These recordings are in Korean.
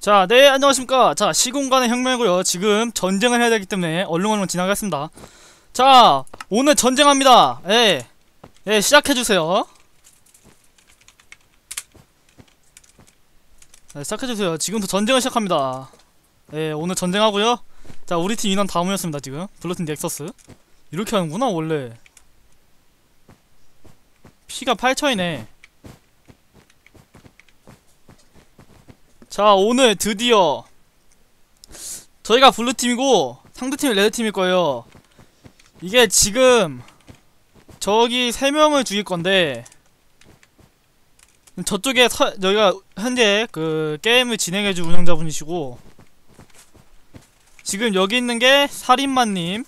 자, 네, 안녕하십니까. 자, 시공간의 혁명이고요. 지금 전쟁을 해야 되기 때문에 얼른 얼른 지나가겠습니다. 자, 오늘 전쟁합니다. 예, 예, 시작해주세요. 네, 시작해주세요. 지금부터 전쟁을 시작합니다. 예, 오늘 전쟁하고요. 자, 우리 팀 인원 다 모였습니다, 지금. 블루팀 넥서스. 이렇게 하는구나, 원래. 피가 8천이네. 자 오늘 드디어 저희가 블루팀이고 상대팀이 레드팀일 거예요 이게 지금 저기 3명을 죽일 건데 저쪽에 서, 저희가 현재 그 게임을 진행해줄 운영자분이시고 지금 여기 있는 게 살인마님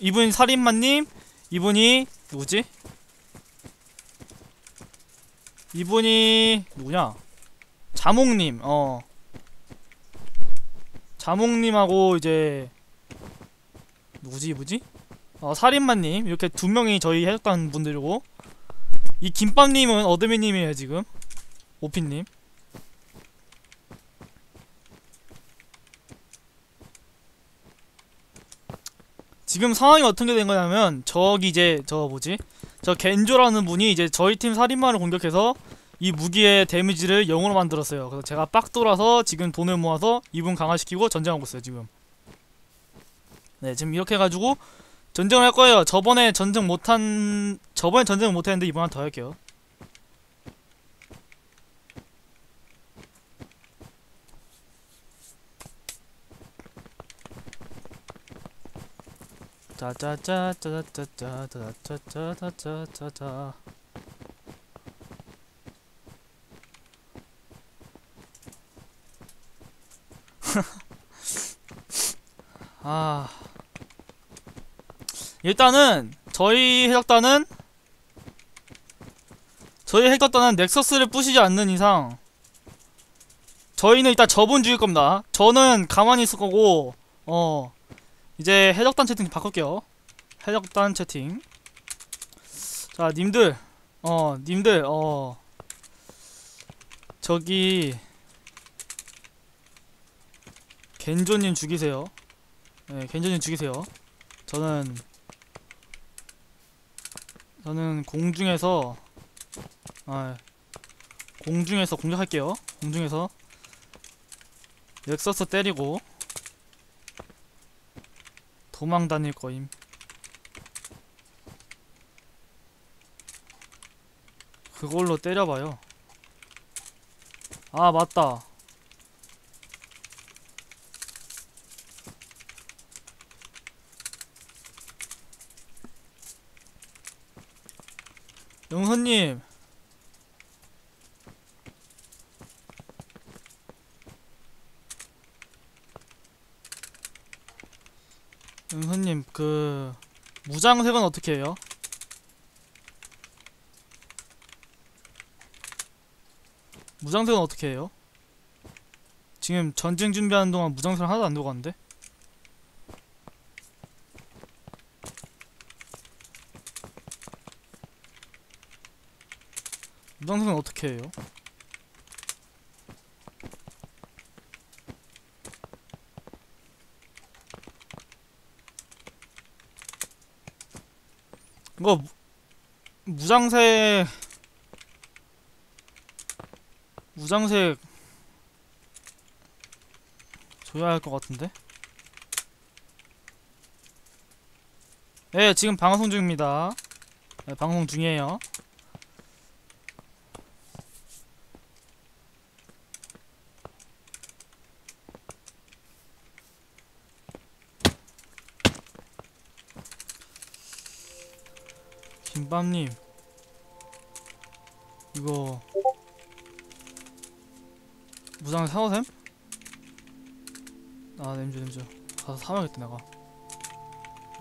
이분이 살인마님 이분이 누구지? 이분이 누구냐? 자몽님, 어. 자몽님하고 이제 누구지, 누구지? 어, 살인마님 이렇게 두 명이 저희 해적단 분들이고 이 김밥님은 어드미님이에요 지금 오피님. 지금 상황이 어떻게 된 거냐면 저기 이제 저 뭐지? 저 겐조라는 분이 이제 저희 팀 살인마를 공격해서 이 무기의 데미지를 0으로 만들었어요. 그래서 제가 빡 돌아서 지금 돈을 모아서 이분 강화시키고 전쟁하고 있어요, 지금. 네, 지금 이렇게 해가지고 전쟁을 할 거예요. 저번에 전쟁 못한, 저번에 전쟁을 못했는데 이번엔 더 할게요. 짜짜짜짜짜짜짜짜짜짜짜짜짜 아 일단은 저희 해적단은 저희 해적단은 넥서스를 부시지 않는 이상 저희는 일단 저분 죽일 겁니다. 저는 가만히 있을 거고 어 이제 해적단 채팅 바꿀게요. 해적단 채팅 자 님들 어 님들 어 저기 겐조님 죽이세요. 네, 겐조님 죽이세요. 저는 저는 공중에서 아 공중에서 공격할게요. 공중에서 넥서스 때리고 도망 다닐 거임. 그걸로 때려봐요. 아 맞다. 영선님 영선님 그 무장색은 어떻게 해요? 무장색은 어떻게 해요? 지금 전쟁 준비하는 동안 무장색 하나도 안 들고 갔는데? 무장색은 어떻게 해요? 이거 무- 무장색 무장색 줘야 할 것 같은데? 네 지금 방송 중입니다 네, 방송 중이에요 김밥님 이거 무장 됨? 아 냄새 냄새 가서 사야겠다 내가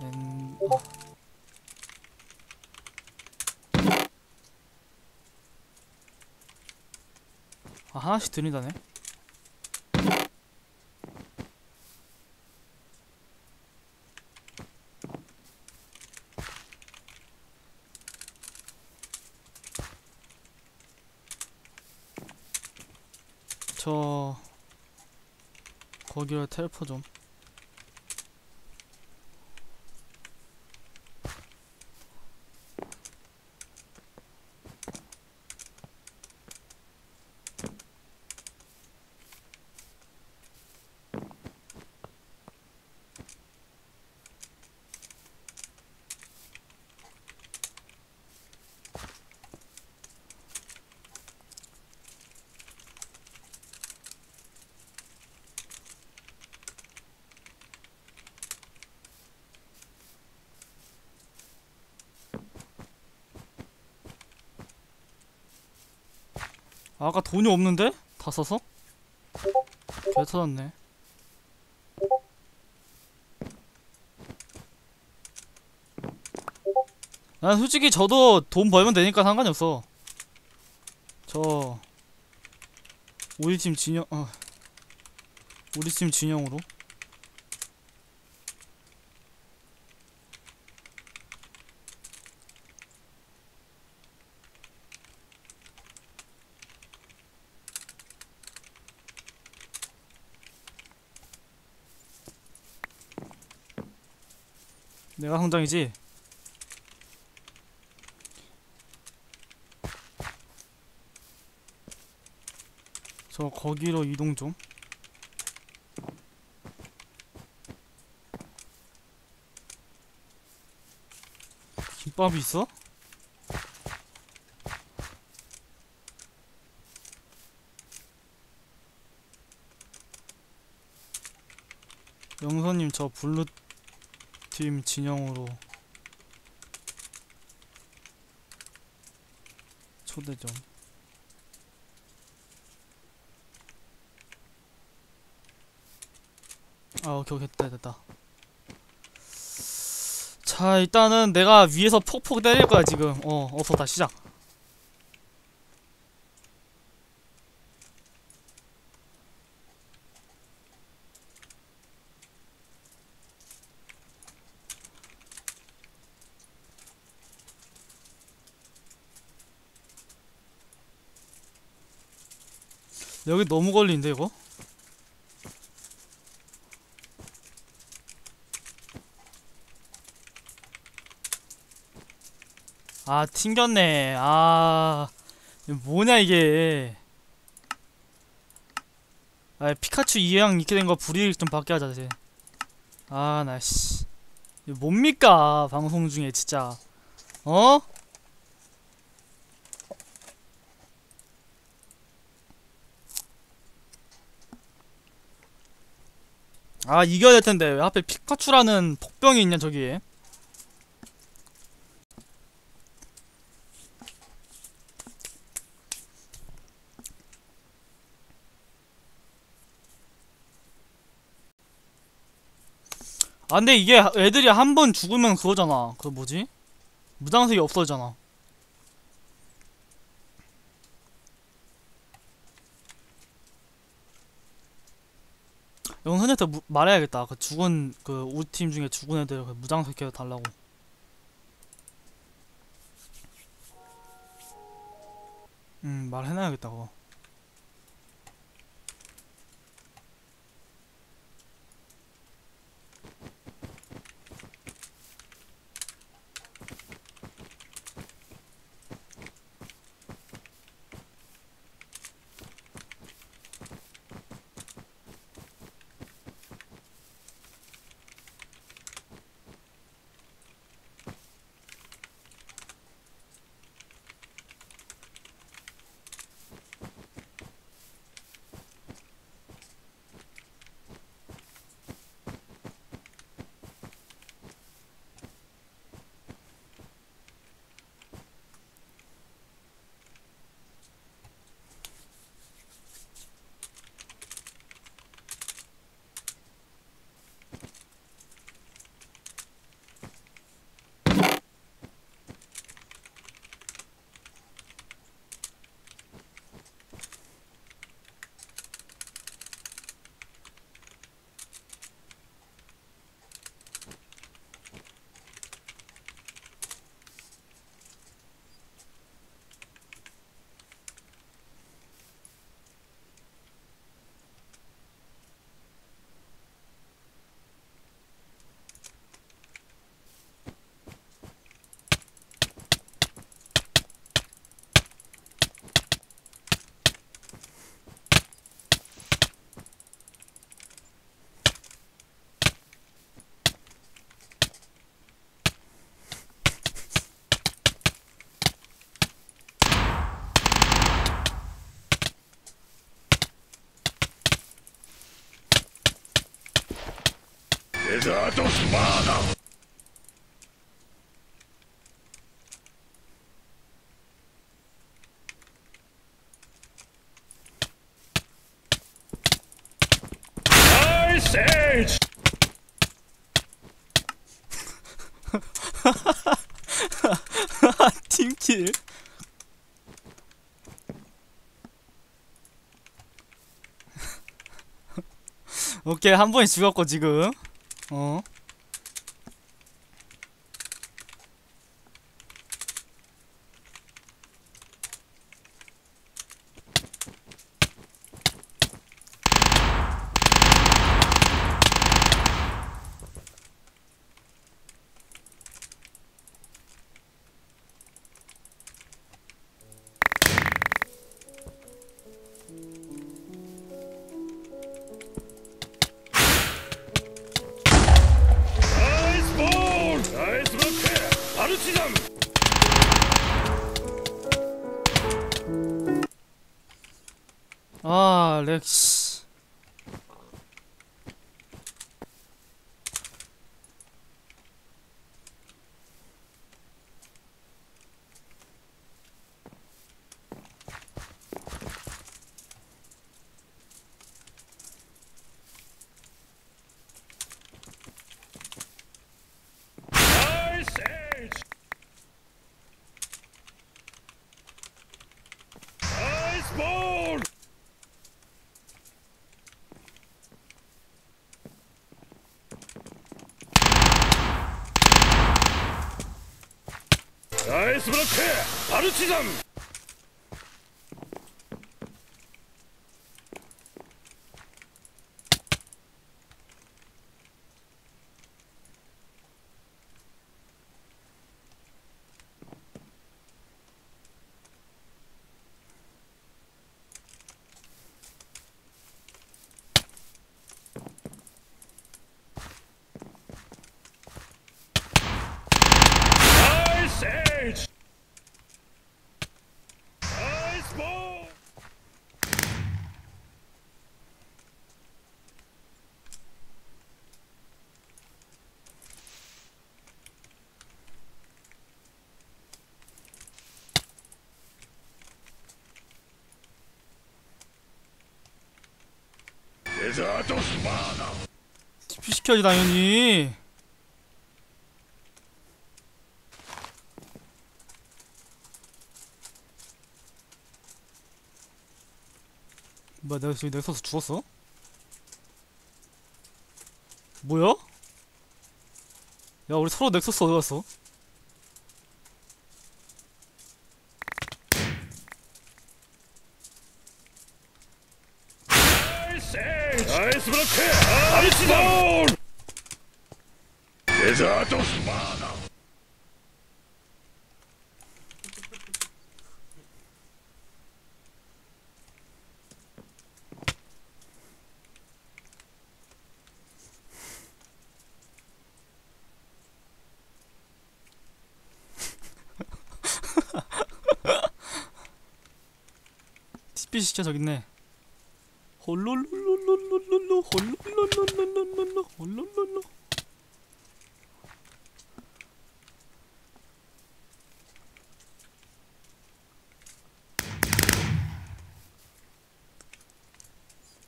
냄... 아. 아 하나씩 드린다네 저 거기로 텔포 좀. 아까 돈이 없는데? 다 써서? 개 터졌네 난 솔직히 저도 돈 벌면 되니까 상관이 없어 저 우리 팀 진영 어 우리 팀 진영으로 내가 성장이지 저 거기로 이동 좀 김밥이 있어? 영선님 저 블루 팀 진영으로 초대 좀. 아 오케이 오케이 됐다 됐다. 자 일단은 내가 위에서 폭폭 때릴 거야 지금. 어 없었다 시작. 여기 너무 걸리는데 이거? 아 튕겼네. 아 뭐냐 이게. 아 피카츄 이해양 이렇게 된 거 불이익 좀 받게 하자 이제. 아나씨 뭡니까 방송 중에 진짜. 어? 아 이겨야 될 텐데. 왜 하필 피카츄라는 폭병이 있냐 저기에 아 근데 이게 애들이 한 번 죽으면 그거잖아. 그 뭐지? 무장색이 없어지잖아 영선이한테 무- 말해야겠다. 그 죽은 그 우리 팀 중에 죽은 애들 그 무장색 해 달라고. 음 말해놔야겠다 그거 Dato Spada! Ice Age! 팀킬 오케이 한 번에 죽었고 지금 어. 나이스 블로크! 바르치잠! TP 시켜야지 당연히. 뭐야 내가 저기 넥서스 죽었어? 뭐야? 야 우리 서로 넥서스 어디 갔어? デザートスパーダ「TP 시켜 저기 있네 홀롤롤롤롤롤롤 홀롤롤롤롤롤 홀롤롤롤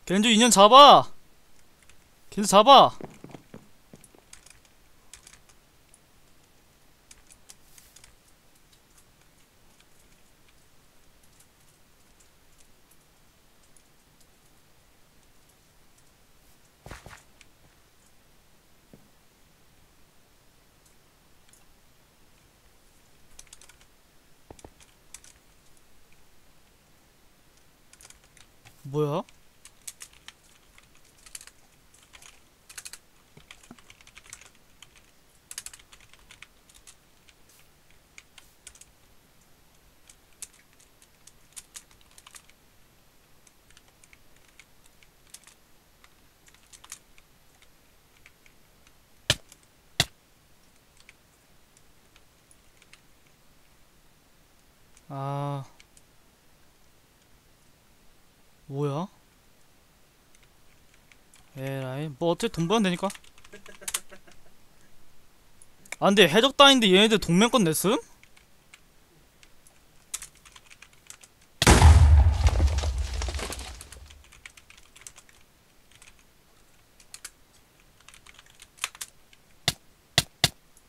겐주 인연 잡아. 겐주 잡아 뭐야? 아 뭐야? 에라이 뭐 어차피 돈 벌면 되니까 아 근데 해적 따인데 얘네들 동맹권 냈음?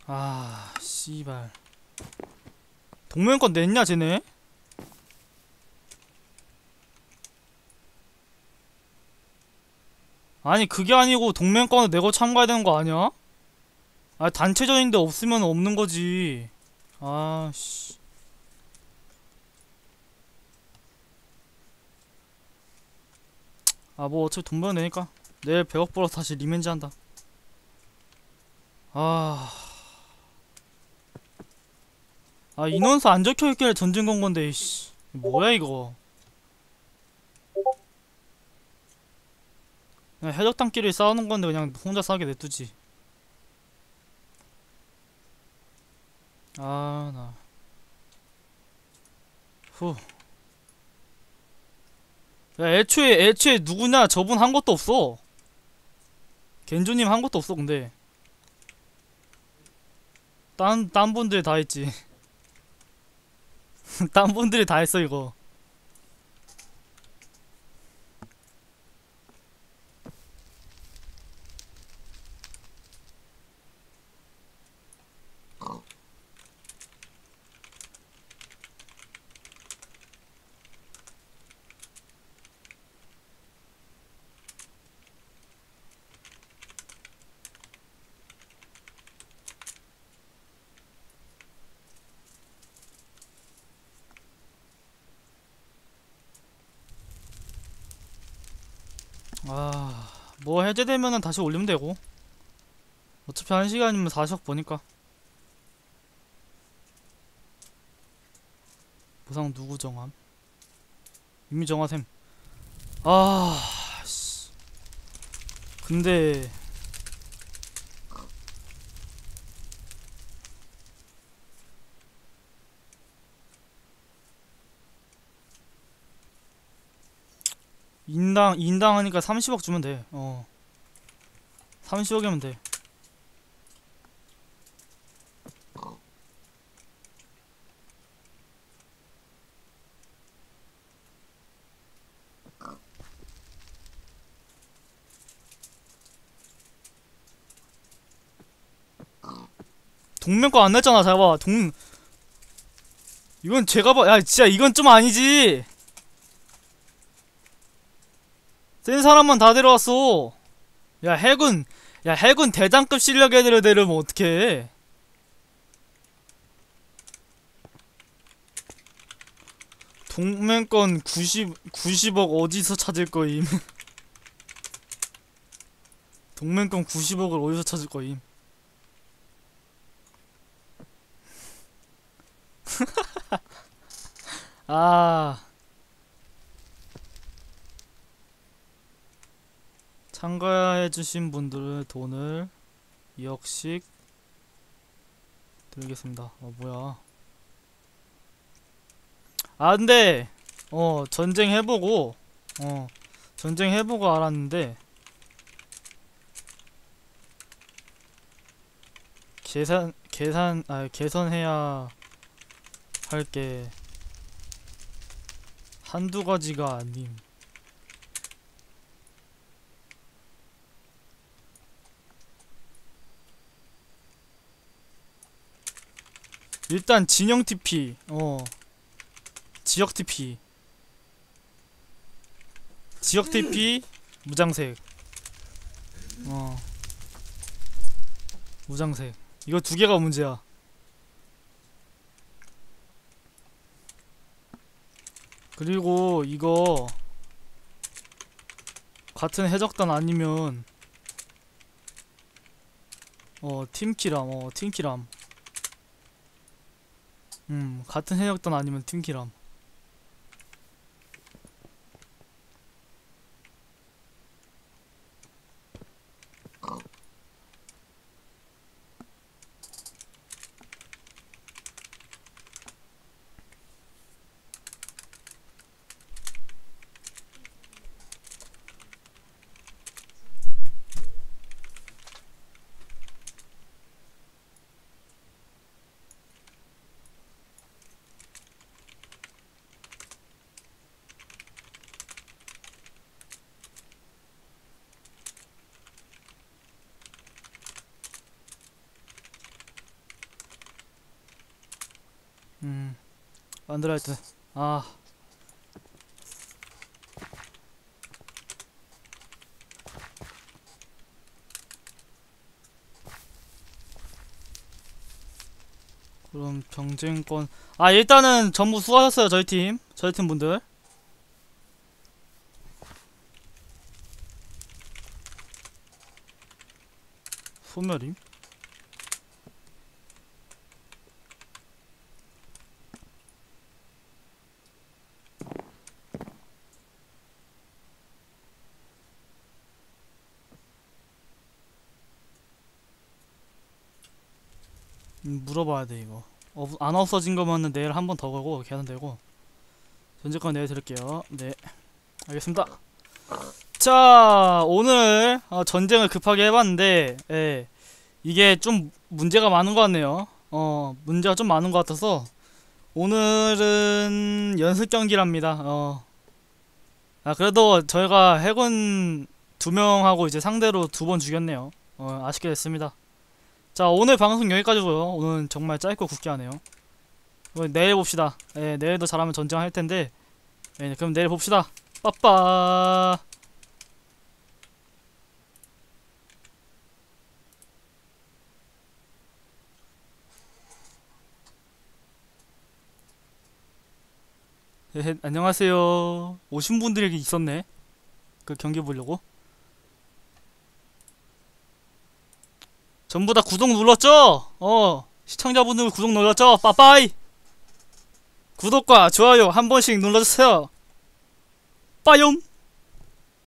아 씨발 동맹권 냈냐 쟤네? 아니 그게 아니고 동맹권을 내고 참가해야 되는 거 아니야? 아 단체전인데 없으면 없는 거지. 아씨. 아 뭐 어차피 돈 벌면 되니까 내일 100억 벌어서 다시 리벤지 한다. 아. 아 인원수 안 적혀 있길래 전진 건 건데 씨. 뭐야 이거. 그냥 해적단끼리 싸우는 건데 그냥 혼자 싸게 냅두지. 아, 나. 후. 야, 애초에, 애초에 누구냐, 저분 한 것도 없어. 겐조님 한 것도 없어, 근데. 딴, 딴 분들이 다 했지. 딴 분들이 다 했어, 이거. 아, 뭐 해제되면은 다시 올리면 되고. 어차피 한 시간이면 40억 보니까. 보상 누구 정함? 이미 정하셈. 아, 씨. 근데 인당 인당 하니까 30억 주면 돼. 어. 30억이면 돼. 동맹권 안 냈잖아. 잘 봐. 동 이건 제가 봐. 야, 진짜 이건 좀 아니지. 센 사람만 다 데려왔어. 야 해군, 야 해군 대장급 실력 애들을 데려오면 어떡해? 동맹권 90 90억 어디서 찾을 거임? 동맹권 90억을 어디서 찾을 거임? 아. 참가해주신 분들의 돈을 2억씩 드리겠습니다. 어, 뭐야. 아, 근데, 어, 전쟁 해보고, 어, 전쟁 해보고 알았는데, 계산, 계산, 아, 개선해야 할 게 한두 가지가 아님. 일단 진영 TP 어. 지역 TP 지역 TP 무장색. 어. 무장색. 이거 두 개가 문제야. 그리고 이거 같은 해적단 아니면 어 팀키람 어 팀키람 음, 같은 해적단 아니면 팀키람. 만들어야 돼아. 그럼 경쟁권. 아 일단은 전부 수고하셨어요 저희 팀. 저희 팀 분들. 소멸임 물어봐야 돼 이거. 없, 안 없어진 거면은 내일 한 번더 걸고 이렇게 하면 되고. 전제권 내일 드릴게요. 네. 알겠습니다. 자 오늘 어, 전쟁을 급하게 해봤는데 예, 이게 좀 문제가 많은 것 같네요. 어 문제가 좀 많은 것 같아서. 오늘은 연습 경기랍니다. 어. 아 그래도 저희가 해군 두 명하고 이제 상대로 두 번 죽였네요. 어 아쉽게 됐습니다 자 오늘 방송 여기까지고요. 오늘 정말 짧고 굵게 하네요. 어, 내일 봅시다. 예, 내일도 잘하면 전쟁할 텐데. 예, 그럼 내일 봅시다. 빠빠. 예, 안녕하세요. 오신 분들이 있었네. 그 경기 보려고 전부 다 구독 눌렀죠? 어 시청자분들 구독 눌렀죠? 빠빠이 구독과 좋아요 한 번씩 눌러주세요 빠염